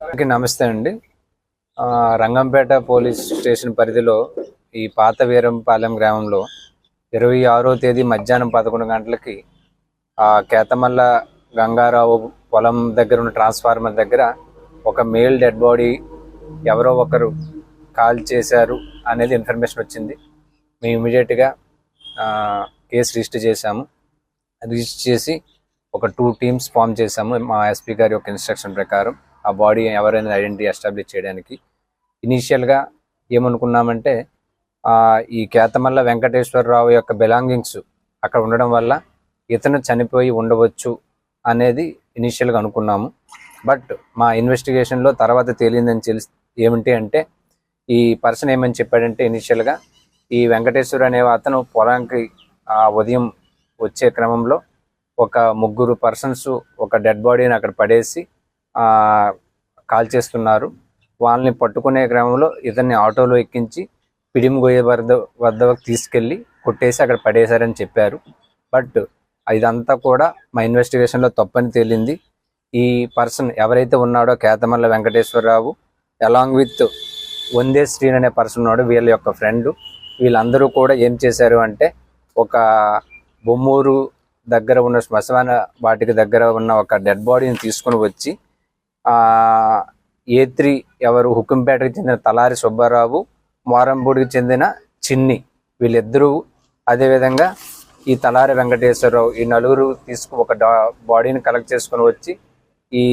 నమస్తే అండి. Rangampeta police station పరిధిలో ఈ పాత వీరంపాలెం గ్రామంలో ఇరవై ఆరో తేదీ మధ్యాహ్నం పదకొండు గంటలకి ఆ కేతమల్ల గంగారావు పొలం దగ్గర ఉన్న ట్రాన్స్ఫార్మర్ దగ్గర ఒక మేల్ డెడ్ బాడీ ఎవరో ఒకరు కాల్ చేశారు అనేది ఇన్ఫర్మేషన్ వచ్చింది. మేము ఇమీడియట్గా కేసు రిజిస్టర్ చేశాము. రిజిస్టర్ చేసి ఒక టూ టీమ్స్ ఫామ్ చేశాము మా ఎస్పీ గారి యొక్క ఇన్స్ట్రక్షన్ ప్రకారం. ఆ బాడీ ఎవరైనా ఐడెంటిటీ ఎస్టాబ్లిష్ చేయడానికి ఇనీషియల్గా ఏమనుకున్నామంటే ఈ కేతమల్ల వెంకటేశ్వరరావు యొక్క బిలాంగింగ్స్ అక్కడ ఉండడం వల్ల ఇతను చనిపోయి ఉండవచ్చు అనేది ఇనీషియల్గా అనుకున్నాము. బట్ మా ఇన్వెస్టిగేషన్లో తర్వాత తేలిందని తెలిసి ఏమిటి అంటే ఈ పర్సన్ ఏమని చెప్పాడంటే ఇనీషియల్గా ఈ వెంకటేశ్వర అనే అతను పొలానికి ఆ, ఉదయం వచ్చే క్రమంలో ఒక ముగ్గురు పర్సన్స్ ఒక డెడ్ బాడీని అక్కడ పడేసి కాల్ చేస్తున్నారు. వాళ్ళని పట్టుకునే క్రమంలో ఇతన్ని ఆటోలో ఎక్కించి పిడిమిగొయ్య వద్ద వద్దకు తీసుకెళ్ళి కొట్టేసి అక్కడ పడేశారని చెప్పారు. బట్ ఇదంతా కూడా మా ఇన్వెస్టిగేషన్లో తప్పని తేలింది. ఈ పర్సన్ ఎవరైతే ఉన్నాడో కేతమల్ల వెంకటేశ్వరరావు అలాంగ్ విత్ వందే శ్రీన్ అనే పర్సన్ ఉన్నాడు వీళ్ళ యొక్క ఫ్రెండ్. వీళ్ళందరూ కూడా ఏం చేశారు అంటే ఒక బొమ్మూరు దగ్గర ఉన్న శ్మశాన వాటికి దగ్గర ఉన్న ఒక డెడ్ బాడీని తీసుకుని వచ్చి ఏత్రి ఏ త్రీ ఎవరు హుకుంపేటకి చెందిన తలారి సుబ్బారావు మోరంపూడికి చెందిన చిన్ని వీళ్ళిద్దరూ అదేవిధంగా ఈ తలారి వెంకటేశ్వరరావు ఈ నలుగురు తీసుకు ఒక డా- బాడీని కలెక్ట్ చేసుకుని వచ్చి ఈ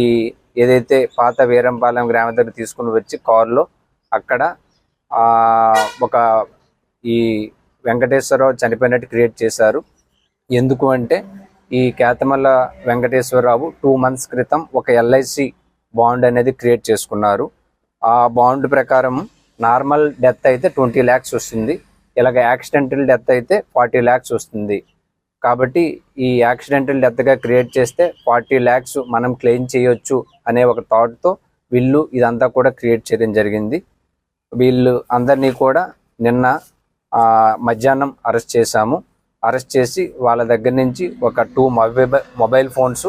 ఏదైతే పాత వీరంపాలెం గ్రామ దగ్గర తీసుకుని వచ్చి కారులో అక్కడ ఒక ఈ వెంకటేశ్వరరావు చనిపోయినట్టు క్రియేట్ చేశారు. ఎందుకు అంటే ఈ కేతమల్ల వెంకటేశ్వరరావు టూ మంత్స్ క్రితం ఒక ఎల్ఐసి బాండ్ అనేది క్రియేట్ చేసుకున్నారు. ఆ బాండ్ ప్రకారం నార్మల్ డెత్ అయితే ట్వంటీ ల్యాక్స్ వస్తుంది. ఇలాగ యాక్సిడెంటల్ డెత్ అయితే ఫార్టీ ల్యాక్స్ వస్తుంది. కాబట్టి ఈ యాక్సిడెంటల్ డెత్గా క్రియేట్ చేస్తే ఫార్టీ ల్యాక్స్ మనం క్లెయిమ్ చేయొచ్చు అనే ఒక థాట్తో వీళ్ళు ఇదంతా కూడా క్రియేట్ చేయడం జరిగింది. వీళ్ళు అందరినీ కూడా నిన్న మధ్యాహ్నం అరెస్ట్ చేశాము. అరెస్ట్ చేసి వాళ్ళ దగ్గర నుంచి ఒక టూ మొబైల్ మొబైల్ ఫోన్స్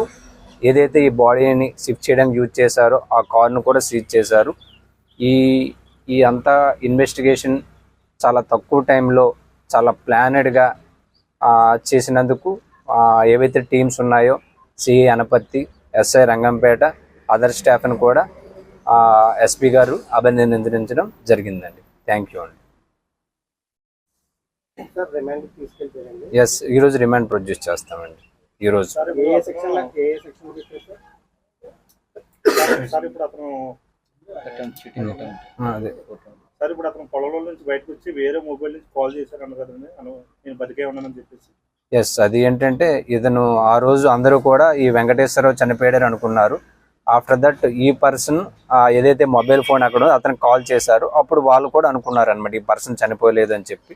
ఏదైతే ఈ బాడీని షిఫ్ట్ చేయడానికి యూజ్ చేశారో ఆ కార్ను కూడా సీజ్ చేశారు. ఈ ఈ అంతా ఇన్వెస్టిగేషన్ చాలా తక్కువ టైంలో చాలా ప్లానెడ్గా చేసినందుకు ఏవైతే టీమ్స్ ఉన్నాయో CI Anaparthi SI Rangampet other స్టాఫ్ని కూడా ఎస్పీ గారు అభినందించడం జరిగిందండి. థ్యాంక్ యూ అండి. ఎస్ ఈరోజు రిమాండ్ ప్రొడ్యూస్ చేస్తామండి. ఈరోజు అతను అదే. సార్ ఇప్పుడు అతను పొలంలో నుంచి బయటకు వచ్చి వేరే మొబైల్ నుంచి కాల్ చేశారు అన్న కదండి అను నేను బతికే ఉన్నానని చెప్పేసి. ఎస్ అది ఏంటంటే ఇతను ఆ రోజు అందరూ కూడా ఈ వెంకటేశ్వరరావు చనిపోయాడని అనుకున్నారు. ఆఫ్టర్ దట్ ఈ పర్సన్ ఏదైతే మొబైల్ ఫోన్ అక్కడ ఉందో అతనికి కాల్ చేశారు. అప్పుడు వాళ్ళు కూడా అనుకున్నారు అనమాట ఈ పర్సన్ చనిపోలేదు అని చెప్పి.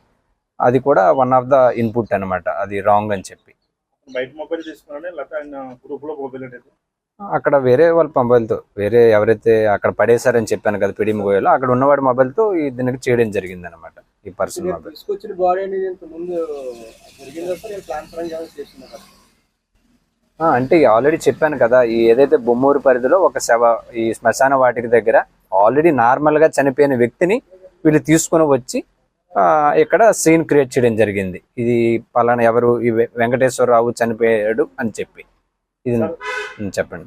అది కూడా వన్ ఆఫ్ ద ఇన్పుట్ అన్నమాట అది రాంగ్ అని చెప్పి. బయట మొబైల్ తీసుకున్నాడే లేకపోతే ఆయన గ్రూప్లో మొబైల్ అనేది అక్కడ వేరే వాళ్ళ మొబైల్తో వేరే ఎవరైతే అక్కడ పడేశారని చెప్పాను కదా పిడిమి గోయలో అక్కడ ఉన్నవాడి మొబైల్తో ఈ దీనికి చేయడం జరిగింది అనమాట ఈ పర్సన్ మొబైల్. తీసుకొచ్చిన బాడీ అనేది ఇంత ముందు జరిగిందా నేను అంటే ఆల్రెడీ చెప్పాను కదా ఈ ఏదైతే బొమ్మూరు పరిధిలో ఒక శవ ఈ శ్మశాన వాటికి దగ్గర ఆల్రెడీ నార్మల్గా చనిపోయిన వ్యక్తిని వీళ్ళు తీసుకుని వచ్చి ఇక్కడ సీన్ క్రియేట్ చేయడం జరిగింది. ఇది పలానా ఎవరు ఈ వెంకటేశ్వరరావు చనిపోయాడు అని చెప్పి. ఇది చెప్పండి.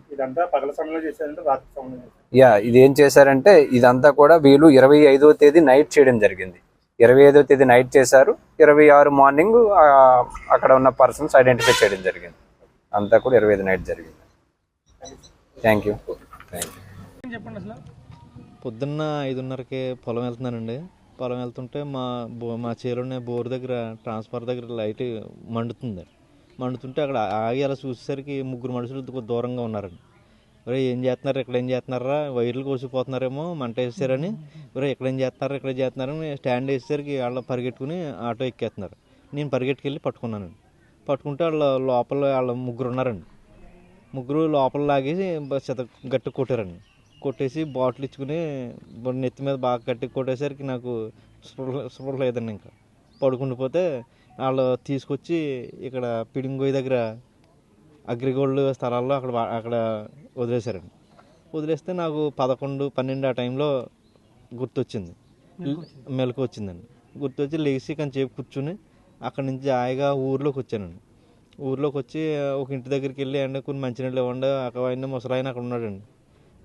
యా ఇది ఏం చేశారంటే ఇదంతా కూడా వీళ్ళు ఇరవై ఐదో తేదీ నైట్ చేయడం జరిగింది. ఇరవై ఐదో తేదీ నైట్ చేశారు. ఇరవై ఆరు మార్నింగ్ అక్కడ ఉన్న పర్సన్స్ ఐడెంటిఫై చేయడం జరిగింది. అంతా కూడా ఇరవై ఐదు నైట్ జరిగింది. థ్యాంక్ యూ థ్యాంక్ యూ పొద్దున్న ఐదున్నరకి పొలం వెళ్తున్నానండి. పొలం వెళ్తుంటే మా బో మా చేలోనే బోర్ దగ్గర ట్రాన్స్ఫర్ దగ్గర లైట్ మండుతుంది. మండుతుంటే అక్కడ ఆగి అలా చూసేసరికి ముగ్గురు మనుషులు కొద్ది దూరంగా ఉన్నారండి. ఒరే ఏం చేస్తున్నారు? ఇక్కడ ఏం చేస్తున్నారా? వైర్లు కోసిపోతున్నారేమో మంట వేసారని ఒరే ఇక్కడ ఏం చేస్తున్నారు? ఇక్కడ చేస్తున్నారని స్టాండ్ వేసేసరికి వాళ్ళు పరిగెట్టుకుని ఆటో ఎక్కేస్తున్నారు. నేను పరిగెట్టుకెళ్ళి పట్టుకున్నానండి. పట్టుకుంటే వాళ్ళ లోపల వాళ్ళ ముగ్గురు ఉన్నారండి. ముగ్గురు లోపల లాగేసి చెత గట్టి కొట్టారండి. కొట్టేసి బాటిల్ ఇచ్చుకుని నెత్తి మీద బాగా గట్టి కొట్టేసరికి నాకు స్పృహ లేదండి ఇంకా. పడుకుండిపోతే వాళ్ళు తీసుకొచ్చి ఇక్కడ పిడింగోయి దగ్గర అగ్రిగోల్డ్ స్థలాల్లో అక్కడ అక్కడ వదిలేశారండి. వదిలేస్తే నాకు పదకొండు పన్నెండు ఆ టైంలో గుర్తొచ్చింది. మెలకు వచ్చిందండి గుర్తొచ్చి లేచి కొంచెంసేపు కూర్చుని అక్కడి నుంచి హాయిగా ఊర్లోకి వచ్చానండి. ఊర్లోకి వచ్చి ఒక ఇంటి దగ్గరికి వెళ్ళి అండి కొన్ని మంచినీళ్ళు ఇవ్వండి అక్కడ ఆయన ముసలాయన అక్కడ ఉన్నాడండి.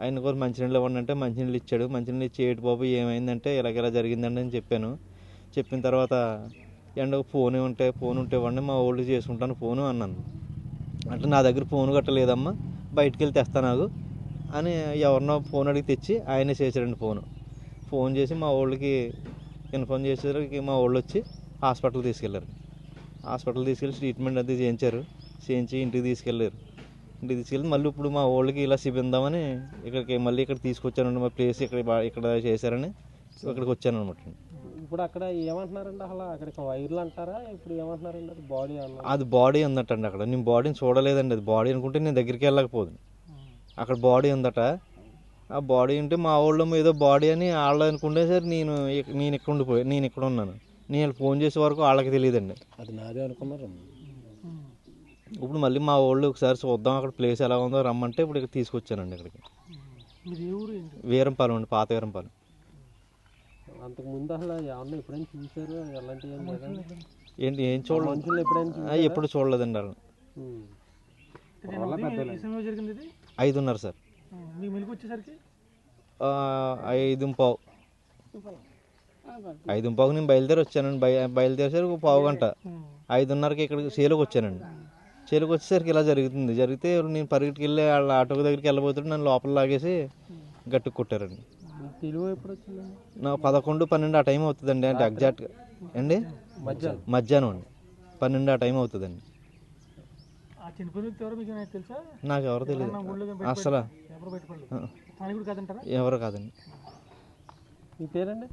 ఆయన కొన్ని మంచినీళ్ళు ఇవ్వండి అంటే మంచినీళ్ళు ఇచ్చాడు. మంచినీళ్ళు ఇచ్చి ఏటి బాబు ఏమైందంటే ఇలాగ ఇలా జరిగిందండి అని చెప్పాను. చెప్పిన తర్వాత అండ్ ఫోన్ ఉంటే ఫోన్ ఉంటే ఇవ్వండి మా ఓల్డ్ చేసుకుంటాను ఫోను అన్నాను. అంటే నా దగ్గర ఫోన్ కట్టలేదమ్మా బయటికి వెళ్ళి తెస్తాను నాకు అని ఎవరినో ఫోన్ అడిగి తెచ్చి ఆయనే చేశాడండి ఫోను. ఫోన్ చేసి మా వాళ్ళకి ఇన్ఫార్మ్ చేసేసరికి మా వాళ్ళు వచ్చి హాస్పిటల్ తీసుకెళ్ళారు. హాస్పిటల్ తీసుకెళ్ళి ట్రీట్మెంట్ అది చేయించారు. చేయించి ఇంటికి తీసుకెళ్ళారు. ఇంటికి తీసుకెళ్ళి మళ్ళీ ఇప్పుడు మా వాళ్ళకి ఇలా చూపిందామని ఇక్కడికి మళ్ళీ ఇక్కడ తీసుకొచ్చానండి మా ప్లేస్ ఇక్కడ ఇక్కడ చేశారని ఇక్కడికి వచ్చాను అనమాట ఇప్పుడు అక్కడ ఏమంటున్నారండి అసలు? అక్కడికి వైర్లు అంటారా? ఇప్పుడు ఏమంటున్నారండి అది బాడీ అది బాడీ ఉందటండి అక్కడ. నేను బాడీని చూడలేదండి. అది బాడీ అనుకుంటే నేను దగ్గరికి వెళ్ళకపోదు. అక్కడ బాడీ ఉందట. ఆ బాడీ ఉంటే మా వాళ్ళు ఏదో బాడీ అని వాళ్ళు అనుకుంటే సరే నేను నేను ఇక్కడ ఉండిపోయి నేను ఇక్కడ ఉన్నాను. నేను ఫోన్ చేసే వరకు వాళ్ళకి తెలియదండి. అది నాదే అనుకున్నారు ఇప్పుడు మళ్ళీ మా వాళ్ళు ఒకసారి చూద్దాం అక్కడ ప్లేస్ ఎలా ఉందో రమ్మంటే ఇప్పుడు ఇక్కడ తీసుకొచ్చానండి ఇక్కడికి. వీరంపాలెం అండి పాత వీరంపాలెం. అంతకు ముందు అసలు ఏమన్నా ఎప్పుడైనా చూసారు ఎలాంటివి ఏం లేదండి ఏంటి ఏం చూడలేదు. మనుషులు ఎప్పుడైనా ఎప్పుడు చూడలేదండి ఇది? ఐదున్నర సార్. మీకు మెలకు వచ్చేసరికి? ఆ, ఐదు పావు. ఐదు పావు నేను బయలుదేరి వచ్చానండి. బయ బయలుదేరేసరికి ఒక పావు గంట. ఐదున్నరకి ఇక్కడ చేలోకి వచ్చానండి. చేలోకి వచ్చేసరికి ఇలా జరుగుతుంది. జరిగితే నేను పరిగెట్టుకు వెళ్ళి వాళ్ళ ఆటో దగ్గరికి వెళ్ళబోతుంటే నన్ను లోపల లాగేసి గట్టి కొట్టారండి. నా పదకొండు పన్నెండు ఆ టైం అవుతుందండి. అంటే ఎగ్జాక్ట్గా అండి మధ్యాహ్నం. మధ్యాహ్నం అండి. పన్నెండు ఆ టైం అవుతుందండి. నాకు ఎవరు తెలియదు. అసలు. ఎవరు కాదండి. మీ పేరండి?